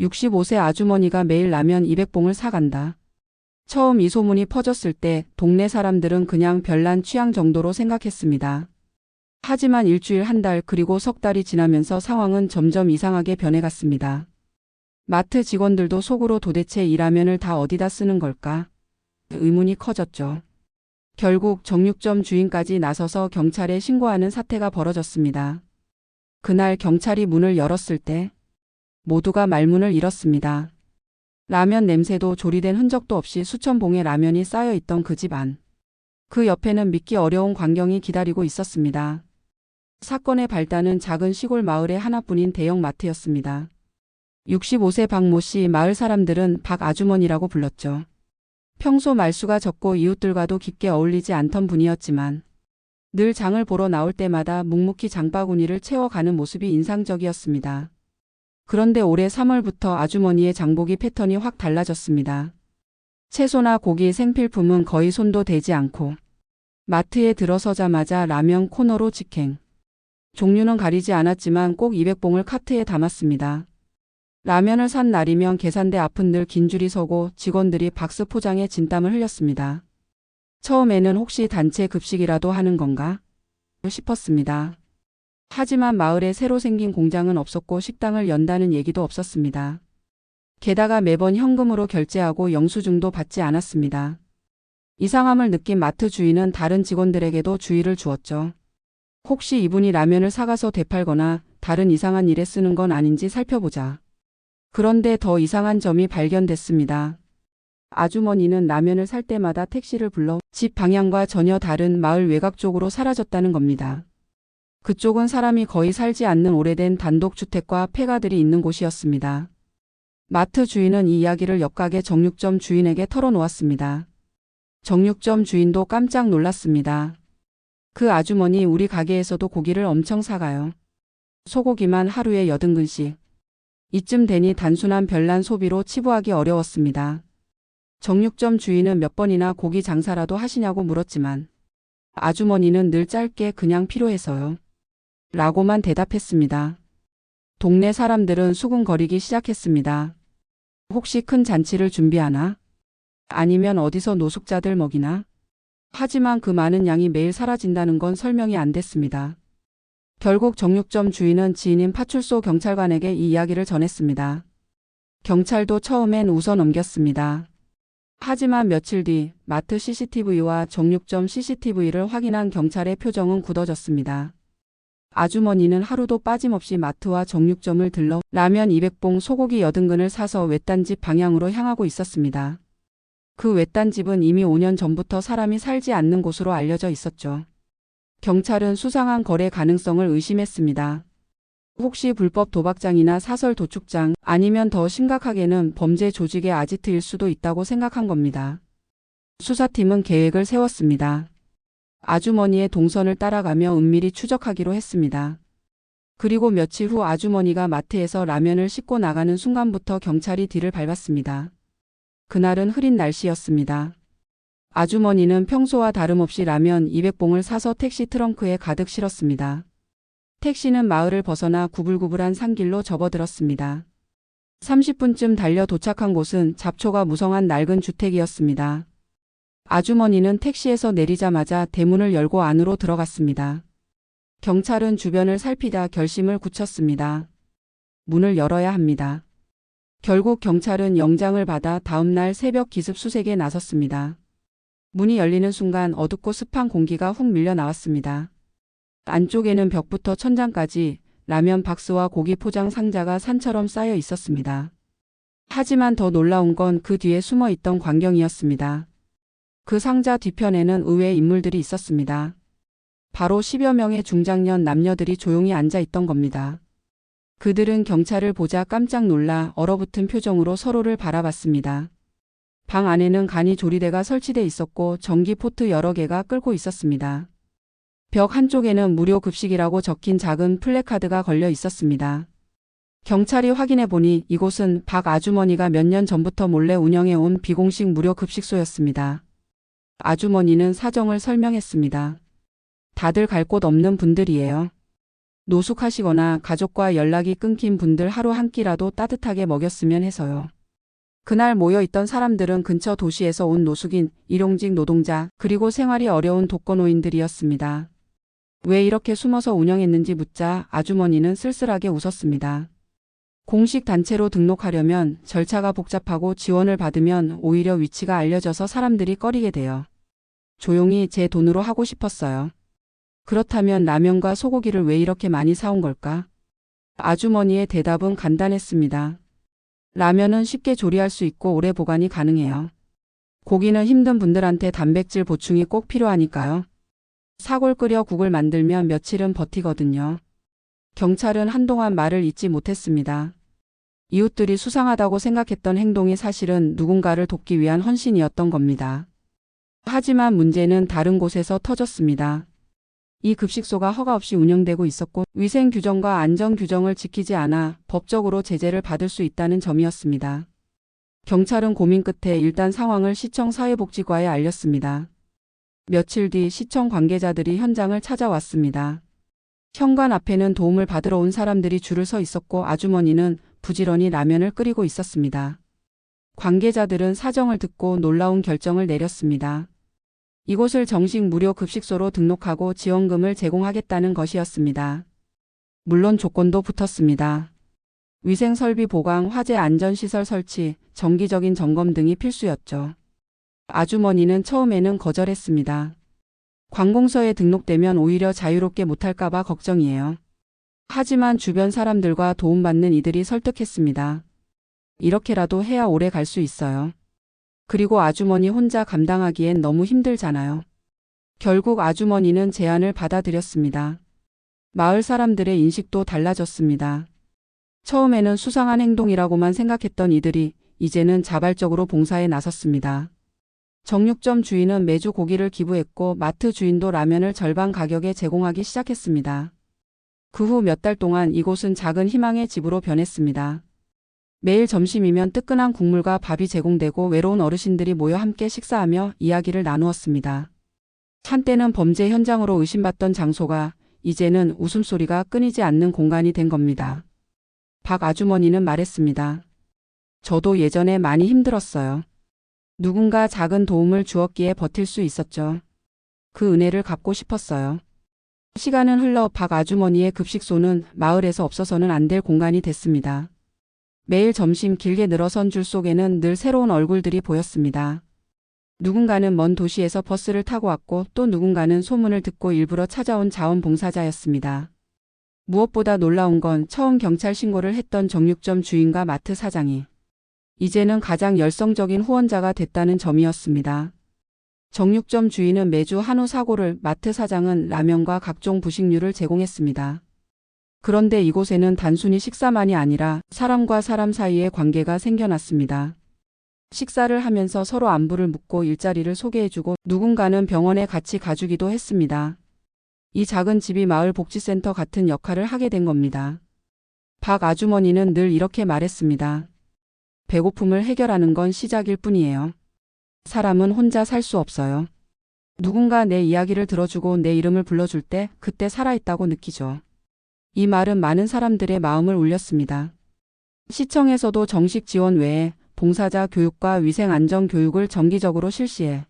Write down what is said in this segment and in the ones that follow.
65세 아주머니가 매일 라면 200봉을 사간다. 처음 이 소문이 퍼졌을 때 동네 사람들은 그냥 별난 취향 정도로 생각했습니다. 하지만 일주일 한 달 그리고 석 달이 지나면서 상황은 점점 이상하게 변해갔습니다. 마트 직원들도 속으로 도대체 이 라면을 다 어디다 쓰는 걸까? 의문이 커졌죠. 결국 정육점 주인까지 나서서 경찰에 신고하는 사태가 벌어졌습니다. 그날 경찰이 문을 열었을 때 모두가 말문을 잃었습니다. 라면 냄새도 조리된 흔적도 없이 수천 봉의 라면이 쌓여 있던 그 집 안. 그 옆에는 믿기 어려운 광경이 기다리고 있었습니다. 사건의 발단은 작은 시골 마을의 하나뿐인 대형 마트였습니다. 65세 박모 씨 마을 사람들은 박 아주머니라고 불렀죠. 평소 말수가 적고 이웃들과도 깊게 어울리지 않던 분이었지만 늘 장을 보러 나올 때마다 묵묵히 장바구니를 채워가는 모습이 인상적이었습니다. 그런데 올해 3월부터 아주머니의 장보기 패턴이 확 달라졌습니다. 채소나 고기 생필품은 거의 손도 대지 않고 마트에 들어서자마자 라면 코너로 직행. 종류는 가리지 않았지만 꼭 200봉을 카트에 담았습니다. 라면을 산 날이면 계산대 앞은 늘 긴 줄이 서고 직원들이 박스 포장에 진땀을 흘렸습니다. 처음에는 혹시 단체 급식이라도 하는 건가 싶었습니다. 하지만 마을에 새로 생긴 공장은 없었고 식당을 연다는 얘기도 없었습니다. 게다가 매번 현금으로 결제하고 영수증도 받지 않았습니다. 이상함을 느낀 마트 주인은 다른 직원들에게도 주의를 주었죠. 혹시 이분이 라면을 사가서 되팔거나 다른 이상한 일에 쓰는 건 아닌지 살펴보자. 그런데 더 이상한 점이 발견됐습니다. 아주머니는 라면을 살 때마다 택시를 불러 집 방향과 전혀 다른 마을 외곽 쪽으로 사라졌다는 겁니다. 그쪽은 사람이 거의 살지 않는 오래된 단독주택과 폐가들이 있는 곳이었습니다. 마트 주인은 이 이야기를 옆가게 정육점 주인에게 털어놓았습니다. 정육점 주인도 깜짝 놀랐습니다. 그 아주머니 우리 가게에서도 고기를 엄청 사가요. 소고기만 하루에 8근씩. 이쯤 되니 단순한 별난 소비로 치부하기 어려웠습니다. 정육점 주인은 몇 번이나 고기 장사라도 하시냐고 물었지만 아주머니는 늘 짧게 그냥 필요해서요. 라고만 대답했습니다. 동네 사람들은 수군거리기 시작했습니다. 혹시 큰 잔치를 준비하나? 아니면 어디서 노숙자들 먹이나? 하지만 그 많은 양이 매일 사라진다는 건 설명이 안 됐습니다. 결국 정육점 주인은 지인인 파출소 경찰관에게 이 이야기를 전했습니다. 경찰도 처음엔 웃어 넘겼습니다. 하지만 며칠 뒤 마트 CCTV와 정육점 CCTV를 확인한 경찰의 표정은 굳어졌습니다. 아주머니는 하루도 빠짐없이 마트와 정육점을 들러 라면 200봉 소고기 80근을 사서 외딴집 방향으로 향하고 있었습니다. 그 외딴집은 이미 5년 전부터 사람이 살지 않는 곳으로 알려져 있었죠. 경찰은 수상한 거래 가능성을 의심했습니다. 혹시 불법 도박장이나 사설 도축장 아니면 더 심각하게는 범죄 조직의 아지트일 수도 있다고 생각한 겁니다. 수사팀은 계획을 세웠습니다. 아주머니의 동선을 따라가며 은밀히 추적하기로 했습니다. 그리고 며칠 후 아주머니가 마트에서 라면을 싣고 나가는 순간부터 경찰이 뒤를 밟았습니다. 그날은 흐린 날씨였습니다. 아주머니는 평소와 다름없이 라면 200봉을 사서 택시 트렁크에 가득 실었습니다. 택시는 마을을 벗어나 구불구불한 산길로 접어들었습니다. 30분쯤 달려 도착한 곳은 잡초가 무성한 낡은 주택이었습니다. 아주머니는 택시에서 내리자마자 대문을 열고 안으로 들어갔습니다. 경찰은 주변을 살피다 결심을 굳혔습니다. 문을 열어야 합니다. 결국 경찰은 영장을 받아 다음날 새벽 기습 수색에 나섰습니다. 문이 열리는 순간 어둡고 습한 공기가 훅 밀려 나왔습니다. 안쪽에는 벽부터 천장까지 라면 박스와 고기 포장 상자가 산처럼 쌓여 있었습니다. 하지만 더 놀라운 건 그 뒤에 숨어 있던 광경이었습니다. 그 상자 뒤편에는 의외의 인물들이 있었습니다. 바로 10여 명의 중장년 남녀들이 조용히 앉아 있던 겁니다. 그들은 경찰을 보자 깜짝 놀라 얼어붙은 표정으로 서로를 바라봤습니다. 방 안에는 간이 조리대가 설치돼 있었고 전기 포트 여러 개가 끓고 있었습니다. 벽 한쪽에는 무료 급식이라고 적힌 작은 플래카드가 걸려 있었습니다. 경찰이 확인해 보니 이곳은 박 아주머니가 몇 년 전부터 몰래 운영해 온 비공식 무료 급식소였습니다. 아주머니는 사정을 설명했습니다. 다들 갈 곳 없는 분들이에요. 노숙하시거나 가족과 연락이 끊긴 분들 하루 한 끼라도 따뜻하게 먹였으면 해서요. 그날 모여 있던 사람들은 근처 도시에서 온 노숙인, 일용직 노동자, 그리고 생활이 어려운 독거노인들이었습니다. 왜 이렇게 숨어서 운영했는지 묻자 아주머니는 쓸쓸하게 웃었습니다. 공식 단체로 등록하려면 절차가 복잡하고 지원을 받으면 오히려 위치가 알려져서 사람들이 꺼리게 돼요. 조용히 제 돈으로 하고 싶었어요. 그렇다면 라면과 소고기를 왜 이렇게 많이 사온 걸까? 아주머니의 대답은 간단했습니다. 라면은 쉽게 조리할 수 있고 오래 보관이 가능해요. 고기는 힘든 분들한테 단백질 보충이 꼭 필요하니까요. 사골 끓여 국을 만들면 며칠은 버티거든요. 경찰은 한동안 말을 잇지 못했습니다. 이웃들이 수상하다고 생각했던 행동이 사실은 누군가를 돕기 위한 헌신이었던 겁니다. 하지만 문제는 다른 곳에서 터졌습니다. 이 급식소가 허가 없이 운영되고 있었고 위생 규정과 안전 규정을 지키지 않아 법적으로 제재를 받을 수 있다는 점이었습니다. 경찰은 고민 끝에 일단 상황을 시청 사회복지과에 알렸습니다. 며칠 뒤 시청 관계자들이 현장을 찾아왔습니다. 현관 앞에는 도움을 받으러 온 사람들이 줄을 서 있었고 아주머니는 부지런히 라면을 끓이고 있었습니다. 관계자들은 사정을 듣고 놀라운 결정을 내렸습니다. 이곳을 정식 무료 급식소로 등록하고 지원금을 제공하겠다는 것이었습니다. 물론 조건도 붙었습니다. 위생설비 보강, 화재 안전시설 설치, 정기적인 점검 등이 필수였죠. 아주머니는 처음에는 거절했습니다. 관공서에 등록되면 오히려 자유롭게 못할까봐 걱정이에요. 하지만 주변 사람들과 도움받는 이들이 설득했습니다. 이렇게라도 해야 오래 갈 수 있어요. 그리고 아주머니 혼자 감당하기엔 너무 힘들잖아요. 결국 아주머니는 제안을 받아들였습니다. 마을 사람들의 인식도 달라졌습니다. 처음에는 수상한 행동이라고만 생각했던 이들이 이제는 자발적으로 봉사에 나섰습니다. 정육점 주인은 매주 고기를 기부했고 마트 주인도 라면을 절반 가격에 제공하기 시작했습니다. 그 후 몇 달 동안 이곳은 작은 희망의 집으로 변했습니다. 매일 점심이면 뜨끈한 국물과 밥이 제공되고 외로운 어르신들이 모여 함께 식사하며 이야기를 나누었습니다. 한때는 범죄 현장으로 의심받던 장소가 이제는 웃음소리가 끊이지 않는 공간이 된 겁니다. 박 아주머니는 말했습니다. 저도 예전에 많이 힘들었어요. 누군가 작은 도움을 주었기에 버틸 수 있었죠. 그 은혜를 갚고 싶었어요. 시간은 흘러 박 아주머니의 급식소는 마을에서 없어서는 안 될 공간이 됐습니다. 매일 점심 길게 늘어선 줄 속에는 늘 새로운 얼굴들이 보였습니다. 누군가는 먼 도시에서 버스를 타고 왔고 또 누군가는 소문을 듣고 일부러 찾아온 자원봉사자였습니다. 무엇보다 놀라운 건 처음 경찰 신고를 했던 정육점 주인과 마트 사장이 이제는 가장 열성적인 후원자가 됐다는 점이었습니다. 정육점 주인은 매주 한우 사고를 마트 사장은 라면과 각종 부식류를 제공했습니다. 그런데 이곳에는 단순히 식사만이 아니라 사람과 사람 사이의 관계가 생겨났습니다. 식사를 하면서 서로 안부를 묻고 일자리를 소개해주고 누군가는 병원에 같이 가주기도 했습니다. 이 작은 집이 마을 복지센터 같은 역할을 하게 된 겁니다. 박 아주머니는 늘 이렇게 말했습니다. 배고픔을 해결하는 건 시작일 뿐이에요. 사람은 혼자 살 수 없어요. 누군가 내 이야기를 들어주고 내 이름을 불러줄 때 그때 살아있다고 느끼죠. 이 말은 많은 사람들의 마음을 울렸습니다. 시청에서도 정식 지원 외에 봉사자 교육과 위생 안전 교육을 정기적으로 실시해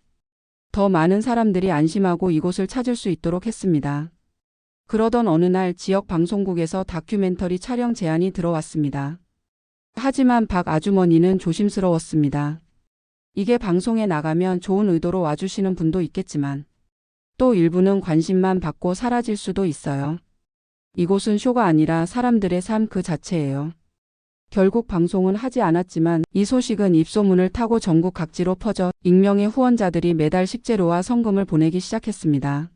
더 많은 사람들이 안심하고 이곳을 찾을 수 있도록 했습니다. 그러던 어느 날 지역 방송국에서 다큐멘터리 촬영 제안이 들어왔습니다. 하지만 박 아주머니는 조심스러웠습니다. 이게 방송에 나가면 좋은 의도로 와주시는 분도 있겠지만 또 일부는 관심만 받고 사라질 수도 있어요. 이곳은 쇼가 아니라 사람들의 삶 그 자체예요. 결국 방송은 하지 않았지만 이 소식은 입소문을 타고 전국 각지로 퍼져 익명의 후원자들이 매달 식재료와 성금을 보내기 시작했습니다.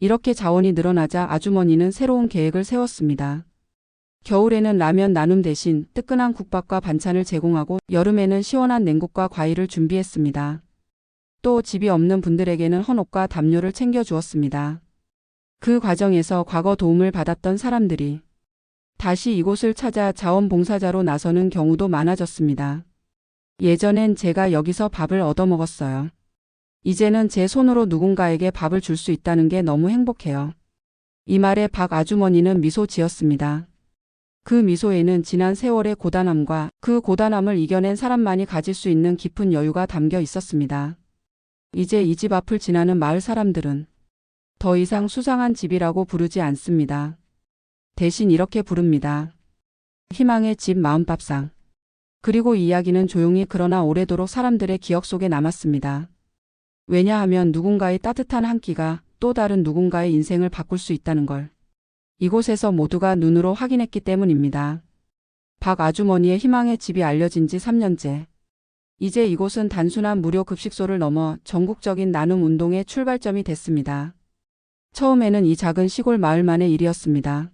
이렇게 자원이 늘어나자 아주머니는 새로운 계획을 세웠습니다. 겨울에는 라면 나눔 대신 뜨끈한 국밥과 반찬을 제공하고 여름에는 시원한 냉국과 과일을 준비했습니다. 또 집이 없는 분들에게는 헌옷과 담요를 챙겨주었습니다. 그 과정에서 과거 도움을 받았던 사람들이 다시 이곳을 찾아 자원봉사자로 나서는 경우도 많아졌습니다. 예전엔 제가 여기서 밥을 얻어먹었어요. 이제는 제 손으로 누군가에게 밥을 줄 수 있다는 게 너무 행복해요. 이 말에 박 아주머니는 미소 지었습니다. 그 미소에는 지난 세월의 고단함과 그 고단함을 이겨낸 사람만이 가질 수 있는 깊은 여유가 담겨 있었습니다. 이제 이 집 앞을 지나는 마을 사람들은 더 이상 수상한 집이라고 부르지 않습니다. 대신 이렇게 부릅니다. 희망의 집 마음밥상. 그리고 이야기는 조용히 그러나 오래도록 사람들의 기억 속에 남았습니다. 왜냐하면 누군가의 따뜻한 한 끼가 또 다른 누군가의 인생을 바꿀 수 있다는 걸 이곳에서 모두가 눈으로 확인했기 때문입니다. 박 아주머니의 희망의 집이 알려진 지 3년째. 이제 이곳은 단순한 무료 급식소를 넘어 전국적인 나눔 운동의 출발점이 됐습니다. 처음에는 이 작은 시골 마을만의 일이었습니다.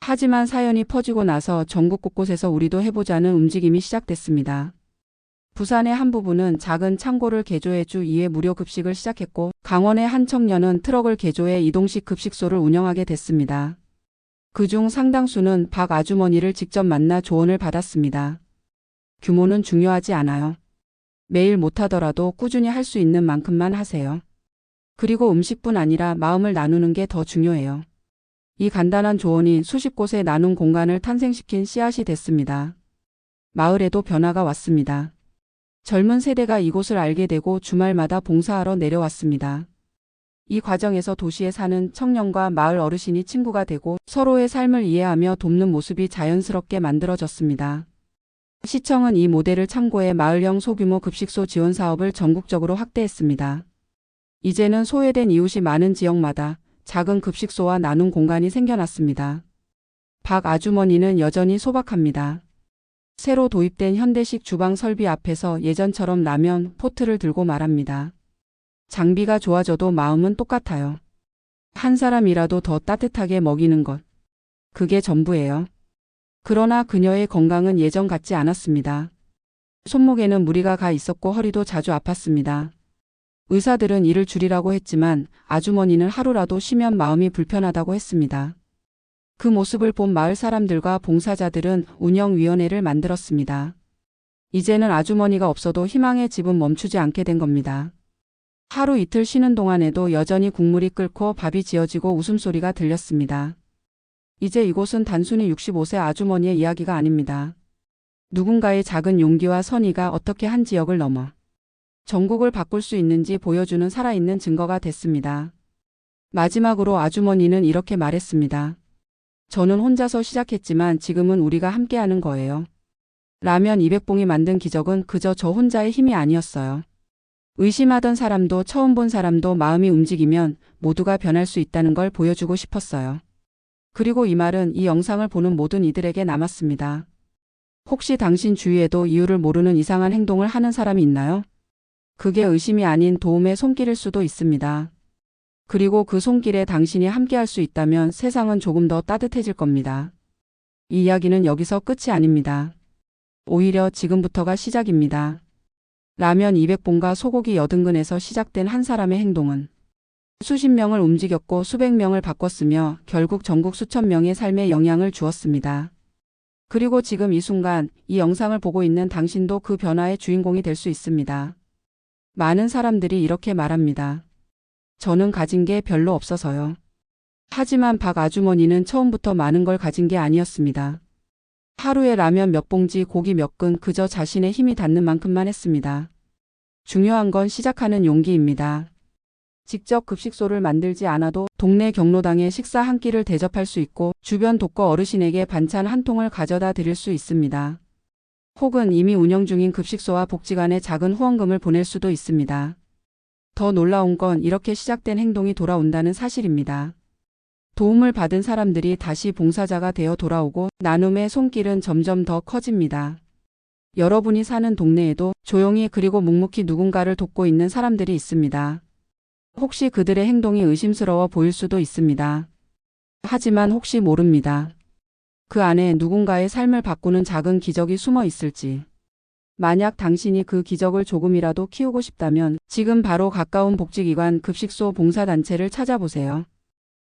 하지만 사연이 퍼지고 나서 전국 곳곳에서 우리도 해보자는 움직임이 시작됐습니다. 부산의 한 부부는 작은 창고를 개조해 주 2회 무료 급식을 시작했고 강원의 한 청년은 트럭을 개조해 이동식 급식소를 운영하게 됐습니다. 그중 상당수는 박 아주머니를 직접 만나 조언을 받았습니다. 규모는 중요하지 않아요. 매일 못하더라도 꾸준히 할 수 있는 만큼만 하세요. 그리고 음식뿐 아니라 마음을 나누는 게 더 중요해요. 이 간단한 조언이 수십 곳의 나눔 공간을 탄생시킨 씨앗이 됐습니다. 마을에도 변화가 왔습니다. 젊은 세대가 이곳을 알게 되고 주말마다 봉사하러 내려왔습니다. 이 과정에서 도시에 사는 청년과 마을 어르신이 친구가 되고 서로의 삶을 이해하며 돕는 모습이 자연스럽게 만들어졌습니다. 시청은 이 모델을 참고해 마을형 소규모 급식소 지원 사업을 전국적으로 확대했습니다. 이제는 소외된 이웃이 많은 지역마다 작은 급식소와 나눔 공간이 생겨났습니다. 박 아주머니는 여전히 소박합니다. 새로 도입된 현대식 주방 설비 앞에서 예전처럼 라면 포트를 들고 말합니다. 장비가 좋아져도 마음은 똑같아요. 한 사람이라도 더 따뜻하게 먹이는 것. 그게 전부예요. 그러나 그녀의 건강은 예전 같지 않았습니다. 손목에는 무리가 가 있었고 허리도 자주 아팠습니다. 의사들은 일을 줄이라고 했지만 아주머니는 하루라도 쉬면 마음이 불편하다고 했습니다. 그 모습을 본 마을 사람들과 봉사자들은 운영위원회를 만들었습니다. 이제는 아주머니가 없어도 희망의 집은 멈추지 않게 된 겁니다. 하루 이틀 쉬는 동안에도 여전히 국물이 끓고 밥이 지어지고 웃음소리가 들렸습니다. 이제 이곳은 단순히 65세 아주머니의 이야기가 아닙니다. 누군가의 작은 용기와 선의가 어떻게 한 지역을 넘어 전국을 바꿀 수 있는지 보여주는 살아있는 증거가 됐습니다. 마지막으로 아주머니는 이렇게 말했습니다. 저는 혼자서 시작했지만 지금은 우리가 함께하는 거예요. 라면 200봉이 만든 기적은 그저 저 혼자의 힘이 아니었어요. 의심하던 사람도 처음 본 사람도 마음이 움직이면 모두가 변할 수 있다는 걸 보여주고 싶었어요. 그리고 이 말은 이 영상을 보는 모든 이들에게 남았습니다. 혹시 당신 주위에도 이유를 모르는 이상한 행동을 하는 사람이 있나요? 그게 의심이 아닌 도움의 손길일 수도 있습니다. 그리고 그 손길에 당신이 함께할 수 있다면 세상은 조금 더 따뜻해질 겁니다. 이 이야기는 여기서 끝이 아닙니다. 오히려 지금부터가 시작입니다. 라면 200봉과 소고기 여든근에서 시작된 한 사람의 행동은 수십 명을 움직였고 수백 명을 바꿨으며 결국 전국 수천 명의 삶에 영향을 주었습니다. 그리고 지금 이 순간 이 영상을 보고 있는 당신도 그 변화의 주인공이 될 수 있습니다. 많은 사람들이 이렇게 말합니다. 저는 가진 게 별로 없어서요. 하지만 박 아주머니는 처음부터 많은 걸 가진 게 아니었습니다. 하루에 라면 몇 봉지 고기 몇 근 그저 자신의 힘이 닿는 만큼만 했습니다. 중요한 건 시작하는 용기입니다. 직접 급식소를 만들지 않아도 동네 경로당에 식사 한 끼를 대접할 수 있고 주변 독거 어르신에게 반찬 한 통을 가져다 드릴 수 있습니다. 혹은 이미 운영 중인 급식소와 복지관에 작은 후원금을 보낼 수도 있습니다. 더 놀라운 건 이렇게 시작된 행동이 돌아온다는 사실입니다. 도움을 받은 사람들이 다시 봉사자가 되어 돌아오고 나눔의 손길은 점점 더 커집니다. 여러분이 사는 동네에도 조용히 그리고 묵묵히 누군가를 돕고 있는 사람들이 있습니다. 혹시 그들의 행동이 의심스러워 보일 수도 있습니다. 하지만 혹시 모릅니다. 그 안에 누군가의 삶을 바꾸는 작은 기적이 숨어 있을지. 만약 당신이 그 기적을 조금이라도 키우고 싶다면 지금 바로 가까운 복지기관 급식소 봉사단체를 찾아보세요.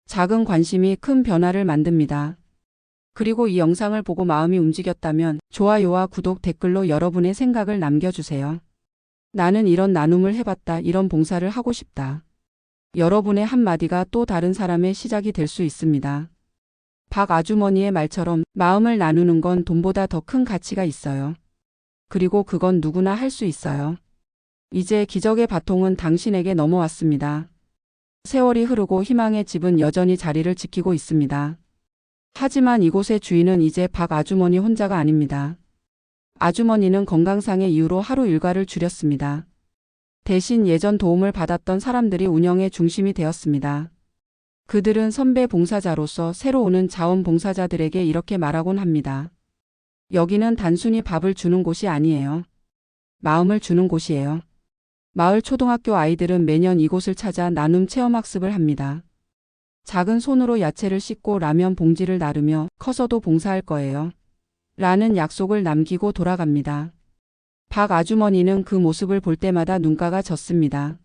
작은 관심이 큰 변화를 만듭니다. 그리고 이 영상을 보고 마음이 움직였다면 좋아요와 구독 댓글로 여러분의 생각을 남겨주세요. 나는 이런 나눔을 해봤다, 이런 봉사를 하고 싶다. 여러분의 한마디가 또 다른 사람의 시작이 될 수 있습니다. 박 아주머니의 말처럼 마음을 나누는 건 돈보다 더 큰 가치가 있어요. 그리고 그건 누구나 할 수 있어요. 이제 기적의 바통은 당신에게 넘어왔습니다. 세월이 흐르고 희망의 집은 여전히 자리를 지키고 있습니다. 하지만 이곳의 주인은 이제 박 아주머니 혼자가 아닙니다. 아주머니는 건강상의 이유로 하루 일과를 줄였습니다. 대신 예전 도움을 받았던 사람들이 운영의 중심이 되었습니다. 그들은 선배 봉사자로서 새로 오는 자원봉사자들에게 이렇게 말하곤 합니다. 여기는 단순히 밥을 주는 곳이 아니에요. 마음을 주는 곳이에요. 마을 초등학교 아이들은 매년 이곳을 찾아 나눔 체험학습을 합니다. 작은 손으로 야채를 씻고 라면 봉지를 나르며 커서도 봉사할 거예요. 라는 약속을 남기고 돌아갑니다. 박 아주머니는 그 모습을 볼 때마다 눈가가 졌습니다.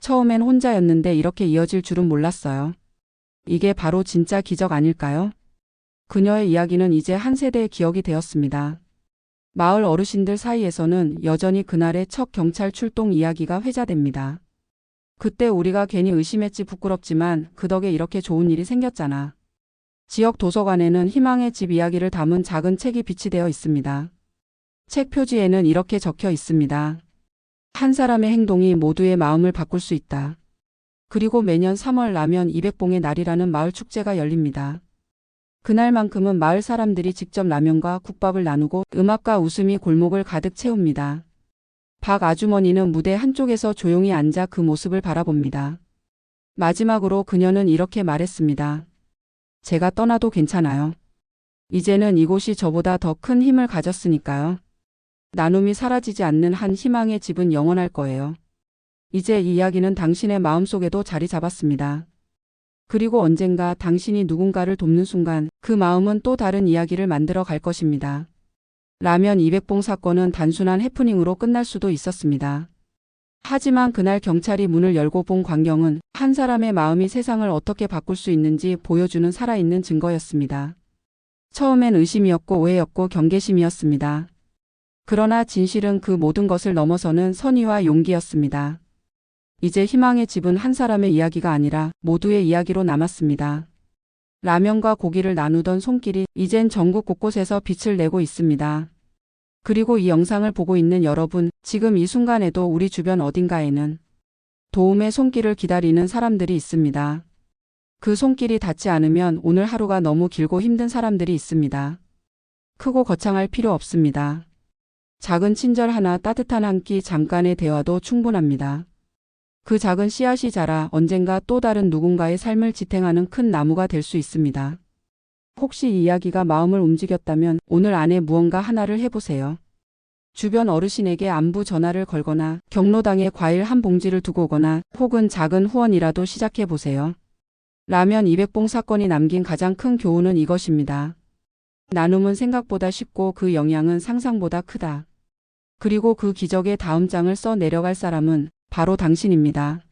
처음엔 혼자였는데 이렇게 이어질 줄은 몰랐어요. 이게 바로 진짜 기적 아닐까요? 그녀의 이야기는 이제 한 세대의 기억이 되었습니다. 마을 어르신들 사이에서는 여전히 그날의 첫 경찰 출동 이야기가 회자됩니다. 그때 우리가 괜히 의심했지 부끄럽지만 그 덕에 이렇게 좋은 일이 생겼잖아. 지역 도서관에는 희망의 집 이야기를 담은 작은 책이 비치되어 있습니다. 책 표지에는 이렇게 적혀 있습니다. 한 사람의 행동이 모두의 마음을 바꿀 수 있다. 그리고 매년 3월 라면 200봉의 날이라는 마을 축제가 열립니다. 그날만큼은 마을 사람들이 직접 라면과 국밥을 나누고 음악과 웃음이 골목을 가득 채웁니다. 박 아주머니는 무대 한쪽에서 조용히 앉아 그 모습을 바라봅니다. 마지막으로 그녀는 이렇게 말했습니다. 제가 떠나도 괜찮아요. 이제는 이곳이 저보다 더 큰 힘을 가졌으니까요. 나눔이 사라지지 않는 한 희망의 집은 영원할 거예요. 이제 이 이야기는 당신의 마음속에도 자리 잡았습니다. 그리고 언젠가 당신이 누군가를 돕는 순간 그 마음은 또 다른 이야기를 만들어 갈 것입니다. 라면 200봉 사건은 단순한 해프닝으로 끝날 수도 있었습니다. 하지만 그날 경찰이 문을 열고 본 광경은 한 사람의 마음이 세상을 어떻게 바꿀 수 있는지 보여주는 살아있는 증거였습니다. 처음엔 의심이었고 오해였고 경계심이었습니다. 그러나 진실은 그 모든 것을 넘어서는 선의와 용기였습니다. 이제 희망의 집은 한 사람의 이야기가 아니라 모두의 이야기로 남았습니다. 라면과 고기를 나누던 손길이 이젠 전국 곳곳에서 빛을 내고 있습니다. 그리고 이 영상을 보고 있는 여러분, 지금 이 순간에도 우리 주변 어딘가에는 도움의 손길을 기다리는 사람들이 있습니다. 그 손길이 닿지 않으면 오늘 하루가 너무 길고 힘든 사람들이 있습니다. 크고 거창할 필요 없습니다. 작은 친절 하나 따뜻한 한 끼 잠깐의 대화도 충분합니다. 그 작은 씨앗이 자라 언젠가 또 다른 누군가의 삶을 지탱하는 큰 나무가 될 수 있습니다. 혹시 이 이야기가 마음을 움직였다면 오늘 안에 무언가 하나를 해보세요. 주변 어르신에게 안부 전화를 걸거나 경로당에 과일 한 봉지를 두고 오거나 혹은 작은 후원이라도 시작해보세요. 라면 200봉 사건이 남긴 가장 큰 교훈은 이것입니다. 나눔은 생각보다 쉽고 그 영향은 상상보다 크다. 그리고 그 기적의 다음 장을 써 내려갈 사람은 바로 당신입니다.